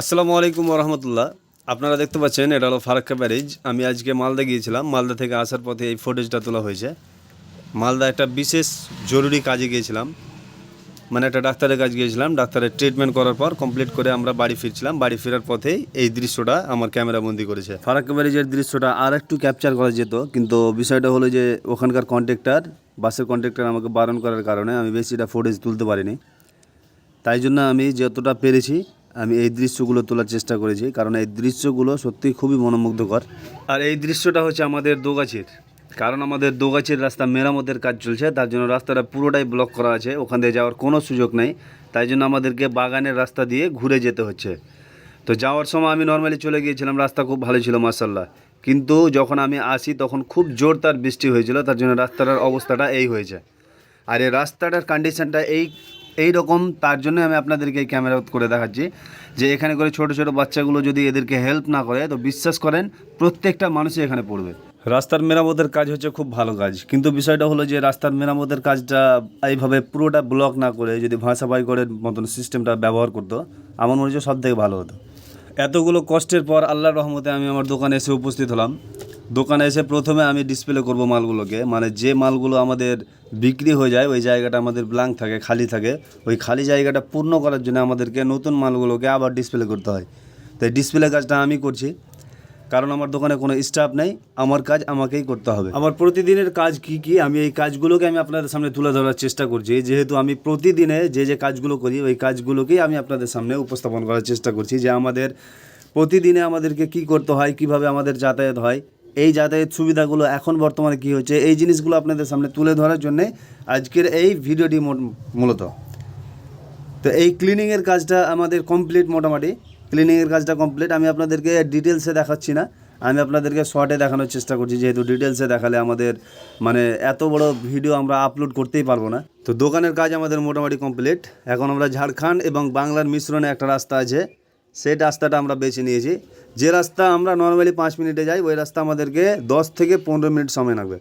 আসসালামু আলাইকুম রহমতুল্লাহ আপনারা দেখতে পাচ্ছেন, এটা হলো ফারাক্কা ব্যারেজ। আমি আজকে মালদা গিয়েছিলাম। মালদা থেকে আসার পথে এই ফুটেজটা তোলা হয়েছে। মালদা একটা বিশেষ জরুরি কাজে গিয়েছিলাম। মানে একটা ডাক্তারের কাজ গিয়েছিলাম। ডাক্তারের ট্রিটমেন্ট করার পর কমপ্লিট করে আমরা বাড়ি ফিরছিলাম। বাড়ি ফেরার পথেই এই দৃশ্যটা আমার ক্যামেরা বন্দি করেছে। ফারাক্কা ব্যারেজের দৃশ্যটা আর একটু ক্যাপচার করা যেত, কিন্তু বিষয়টা হলো যে ওখানকার কন্ট্রাক্টর বাসের কন্ট্রাক্টর আমাকে বারণ করার কারণে আমি বেশিটা ফুটেজ তুলতে পারিনি। তাই জন্য আমি যতটা পেরেছি আমি এই দৃশ্যগুলো তোলার চেষ্টা করেছি, কারণ এই দৃশ্যগুলো সত্যি খুবই মনোমুগ্ধকর। আর এই দৃশ্যটা হচ্ছে আমাদের দোগাছির। কারণ আমাদের দোগাছির রাস্তা মেরামতের কাজ চলছে, তার জন্য রাস্তাটা পুরোটাই ব্লক করা আছে, ওখান দিয়ে যাওয়ার কোনো সুযোগ নেই। তাই জন্য আমাদেরকে বাগানের রাস্তা দিয়ে ঘুরে যেতে হচ্ছে। তো যাওয়ার সময় আমি নর্মালি চলে গিয়েছিলাম, রাস্তা খুব ভালো ছিল মার্শাল্লাহ কিন্তু যখন আমি আসি, তখন খুব জোর তার বৃষ্টি হয়েছিল, তার জন্য রাস্তাটার অবস্থাটা এই হয়েছে। আর এই রাস্তাটার কন্ডিশনটা এই এই রকম তার জন্য আমি আপনাদেরকে এই ক্যামেরা করে দেখাচ্ছি যে এখানে করে ছোট ছোট বাচ্চাগুলো যদি এদেরকে হেল্প না করে, তো বিশ্বাস করেন প্রত্যেকটা মানুষই এখানে পড়বে। রাস্তার মেরামতের কাজ হচ্ছে খুব ভালো কাজ। কিন্তু বিষয়টা হলো যে রাস্তার মেরামতের কাজটা এইভাবে পুরোটা ব্লক না করে যদি ভাষা বাই করে মতন সিস্টেমটা ব্যবহার করতো, আমার মনে হচ্ছে সব থেকে ভালো হতো। এতগুলো কষ্টের পর আল্লাহর রহমতে আমি আমার দোকানে এসে উপস্থিত হলাম। দোকানে এসে প্রথমে আমি ডিসপ্লে করব মালগুলোকে। মানে যে মালগুলো আমাদের বিক্রি হয়ে যায়, ওই জায়গাটা আমাদের ব্ল্যাঙ্ক থাকে, খালি থাকে। ওই খালি জায়গাটা পূর্ণ করার জন্য আমাদেরকে নতুন মালগুলোকে আবার ডিসপ্লে করতে হয়। তাই ডিসপ্লে কাজটা আমি করছি। কারণ আমার দোকানে কোনো স্টাফ নেই, আমার কাজ আমাকেই করতে হবে। আমার প্রতিদিনের কাজ কি কি, আমি এই কাজগুলোকে আমি আপনাদের সামনে তুলে ধরার চেষ্টা করছি। যেহেতু আমি প্রতিদিনে যে যে কাজগুলো করি, ওই কাজগুলোকেই আমি আপনাদের সামনে উপস্থাপন করার চেষ্টা করছি যে আমাদের প্রতিদিনে আমাদেরকে কি করতে হয়, কীভাবে আমাদের যাতায়াত হয়। এই যাতায়াত সুবিধাগুলো এখন বর্তমানে কি হচ্ছে এই জিনিসগুলো আপনাদের সামনে তুলে ধরার জন্যে আজকের এই ভিডিওটি মূল- মূলত। তো এই ক্লিনিংয়ের কাজটা আমাদের কমপ্লিট মোটামুটি। ক্লিনিংয়ের কাজটা কমপ্লিট আমি আপনাদেরকে ডিটেলসে দেখাচ্ছি না। আমি আপনাদেরকে শর্টে দেখানোর চেষ্টা করছি, যেহেতু ডিটেলসে দেখালে আমাদের মানে এত বড় ভিডিও আমরা আপলোড করতেই পারব না। তো দোকানের কাজ আমাদের মোটামুটি কমপ্লিট এখন আমরা ঝাড়খণ্ড এবং বাংলার মিশ্রণে একটা রাস্তা আছে। সেই রাস্তাটা আমরা বেছে নিয়েছি। যে রাস্তা আমরা নর্মালি পাঁচ মিনিটে যাই, ওই রাস্তা আমাদেরকে দশ থেকে পনেরো মিনিট সময় লাগবে।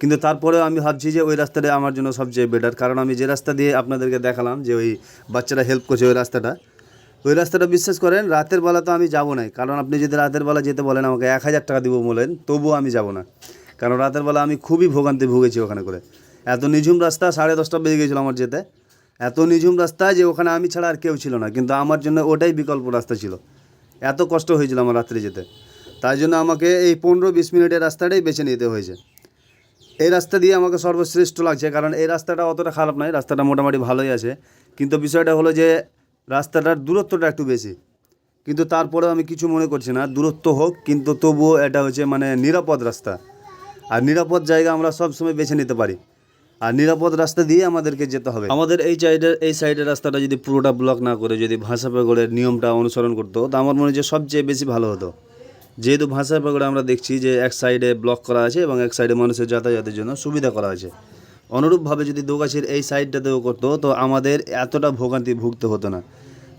কিন্তু তারপরেও আমি ভাবছি যে ওই রাস্তাটা আমার জন্য সবচেয়ে বেটার কারণ আমি যে রাস্তা দিয়ে আপনাদেরকে দেখালাম যে ওই বাচ্চারা হেল্প করছে ওই রাস্তাটা ওই রাস্তাটা বিশ্বাস করেন, রাতের বেলা তো আমি যাব না কারণ আপনি যদি রাতের বেলা যেতে বলেন, আমাকে এক হাজার টাকা দিব বলেন, তবুও আমি যাব না। কারণ রাতের বেলা আমি খুবই ভোগান্তি ভুগেছি ওখানে করে। এত নিঝুম রাস্তা, সাড়ে দশটা বেজে গেছিল আমার যেতে। এত নিঝুম রাস্তা যে ওখানে আমি ছাড়া আর কেউ ছিল না। কিন্তু আমার জন্য ওটাই বিকল্প রাস্তা ছিল। এত কষ্ট হয়েছিল আমার রাত্রে যেতে। তাই জন্য আমাকে এই পনেরো বিশ মিনিটের রাস্তাটাই বেছে নিতে হয়েছে। এই রাস্তা দিয়ে আমাকে সর্বশ্রেষ্ঠ লাগছে, কারণ এই রাস্তাটা অতটা খারাপ নয়, রাস্তাটা মোটামুটি ভালোই আছে। কিন্তু বিষয়টা হলো যে, রাস্তাটার দূরত্বটা একটু বেশি। কিন্তু তারপরেও আমি কিছু মনে করছি না, দূরত্ব হোক, কিন্তু তবুও এটা হচ্ছে মানে নিরাপদ রাস্তা। আর নিরাপদ জায়গা আমরা সব সময় বেছে নিতে পারি। আর নিরাপদ রাস্তা দিয়ে আমাদেরকে যেতে হবে। আমাদের এই সাইডের এই সাইডের রাস্তাটা যদি পুরোটা ব্লক না করে যদি ভাষা পেগড়ের নিয়মটা অনুসরণ করতো, তো আমার মনে হচ্ছে সবচেয়ে বেশি ভালো হতো। যেহেতু ভাষা পেগড়ে আমরা দেখছি যে এক সাইডে ব্লক করা আছে এবং এক সাইডে মানুষের যাতায়াতের জন্য সুবিধা করা আছে। অনুরূপভাবে যদি দোগাছির এই সাইডটাতেও করতো, তো আমাদের এতটা ভোগান্তি ভুগতে হতো না।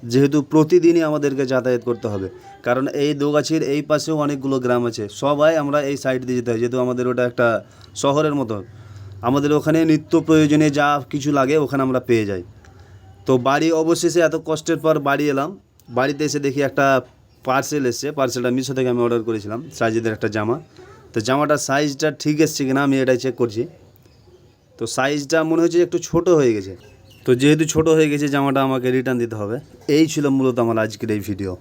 যেহেতু প্রতিদিনই আমাদেরকে যাতায়াত করতে হবে। কারণ এই দোগাছির এই পাশেও অনেকগুলো গ্রাম আছে। সবাই আমরা এই সাইড দিয়ে যেতে হয়। যেহেতু আমাদের ওটা একটা শহরের মতো। আমাদের ওখানে নিত্য প্রয়োজনে যা কিছু লাগে ওখানে আমরা পেয়ে যাই। তো বাড়ি অবশেষে এত কষ্টের পর বাড়ি এলাম। বাড়িতে এসে দেখি একটা পার্সেল এসছে। পার্সেলটা মিশো থেকে আমি অর্ডার করেছিলাম সাইজেদের একটা জামা। তো জামাটার সাইজটা ঠিক এসছে কিনা আমি এটাই চেক করছি। তো সাইজটা মনে হচ্ছে একটু ছোট হয়ে গেছে। তো যেহেতু ছোট হয়ে গেছে, জামাটা আমাকে রিটার্ন দিতে হবে। এই ছিল মূলত আমার আজকের এই ভিডিও